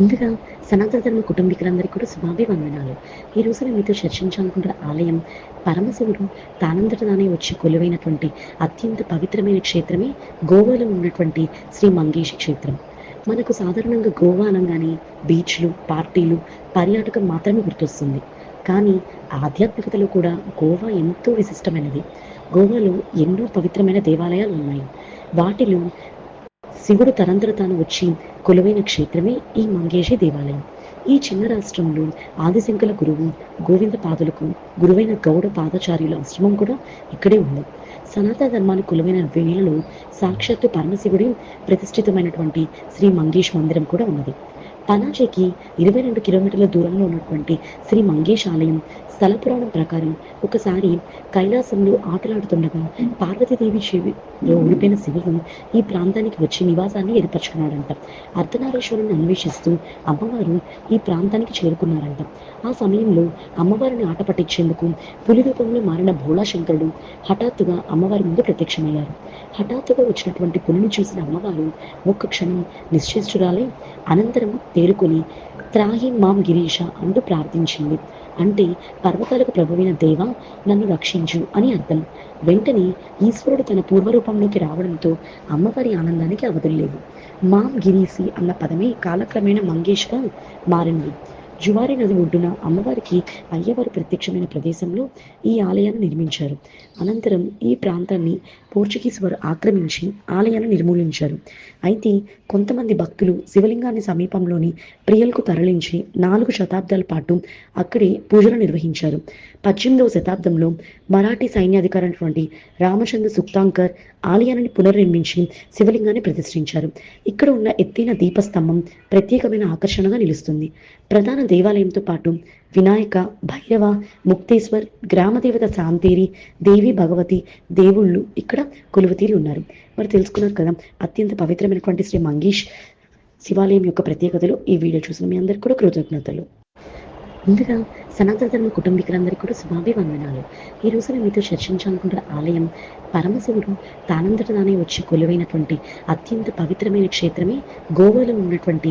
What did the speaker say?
ముందుగా సనాతన ధర్మ కుటుంబీకులందరికీ కూడా శుభాభివందనాలు. ఈ రోజు నేను మీతో చర్చించాలనుకుంటున్న ఆలయం పరమశివుడు తానంతట తానే వచ్చి కొలువైనటువంటి అత్యంత పవిత్రమైన క్షేత్రమే గోవాలో ఉన్నటువంటి శ్రీ మంగేష్ క్షేత్రం. మనకు సాధారణంగా గోవా అనగానే బీచ్లు పార్టీలు పర్యాటకం మాత్రమే గుర్తొస్తుంది. కానీ ఆధ్యాత్మికతలో కూడా గోవా ఎంతో విశిష్టమైనది. గోవాలో ఎన్నో పవిత్రమైన దేవాలయాలు ఉన్నాయి. వాటిలో శివుడు తరంతరతాను తాను వచ్చి కొలువైన క్షేత్రమే ఈ మంగేషి దేవాలయం. ఈ చిన్న రాష్ట్రంలో ఆదిశంకల గురువు గోవింద పాదులకు గురువైన గౌడ పాదాచార్యుల ఆశ్రమం కూడా ఇక్కడే ఉంది. సనాతన ధర్మాన్ని కొలువైన వేళలో సాక్షాత్తు పరమశివుడి ప్రతిష్ఠితమైనటువంటి శ్రీ మంగేష్ మందిరం కూడా ఉన్నది. పనాజీకి ఇరవై రెండు కిలోమీటర్ల దూరంలో ఉన్నటువంటి శ్రీ మంగేష్ ఆలయం స్థల పురాణం ప్రకారం ఒకసారి కైలాసంలో ఆటలాడుతుండగా పార్వతీదేవి చెవిలో ఉండిపోయిన శివుడు ఈ ప్రాంతానికి వచ్చి నివాసాన్ని ఏర్పరచుకున్నాడంట. అర్ధనారీశ్వరుని అన్వేషిస్తూ అమ్మవారు ఈ ప్రాంతానికి చేరుకున్నారంట. ఆ సమయంలో అమ్మవారిని ఆట పట్టించేందుకు పులి రూపంలో మారిన భోళాశంకరుడు హఠాత్తుగా అమ్మవారి ముందు ప్రత్యక్షమయ్యారు. హఠాత్తుగా వచ్చినటువంటి పులిని చూసిన అమ్మవారు ఒక్క క్షణం నిశ్చేష్టురాలై అనంతరం తేరుకుని త్రాహి మాం గిరీష అంటూ ప్రార్థించింది. అంటే పర్వతాలకు ప్రభువైన దేవ నన్ను రక్షించు అని అర్థం. వెంటనే ఈశ్వరుడు తన పూర్వరూపంలోకి రావడంతో అమ్మవారి ఆనందానికి అవధుల్లేవు మాం గిరీసి అన్న పదమే కాలక్రమేణా మంగేష్గా మారింది. జువారి నది ఒడ్డున అమ్మవారికి అయ్యవారు ప్రత్యక్షమైన ప్రదేశంలో ఈ ఆలయాన్ని నిర్మించారు. అనంతరం ఈ ప్రాంతాన్ని పోర్చుగీస్ వారు ఆక్రమించి ఆలయాన్ని నిర్మూలించారు. అయితే కొంతమంది భక్తులు శివలింగాన్ని సమీపంలోని ప్రియలకు తరలించి నాలుగు శతాబ్దాల పాటు అక్కడే పూజలు నిర్వహించారు. పద్దెనిమిదవ శతాబ్దంలో మరాఠీ సైన్యాధికారైనటువంటి రామచంద్ర సుక్తాంకర్ ఆలయాన్ని పునర్నిర్మించి శివలింగాన్ని ప్రతిష్ఠించారు. ఇక్కడ ఉన్న ఎత్తైన దీపస్తంభం ప్రత్యేకమైన ఆకర్షణగా నిలుస్తుంది. ప్రధాన దేవాలయంతో పాటు వినాయక భైరవ ముక్తేశ్వర్ గ్రామదేవత శాంతేరి దేవి భగవతి దేవుళ్ళు ఇక్కడ కొలువుతీరి ఉన్నారు. మరి తెలుసుకున్నారు కదా అత్యంత పవిత్రమైనటువంటి శ్రీ మంగేష్ శివాలయం యొక్క ప్రత్యేకతలు. ఈ వీడియో చూసిన మీ అందరికీ కూడా కృతజ్ఞతలు. ముందుగా సనాతన ధర్మ కుటుంబీకులందరికీ కూడా శుభాభివందనాలు. ఈ రోజు నేను మీతో చర్చించాలనుకుంటున్న ఆలయం పరమశివుడు తానంతట తానే వచ్చి కొలువైనటువంటి అత్యంత పవిత్రమైన క్షేత్రమే గోవాలో ఉన్నటువంటి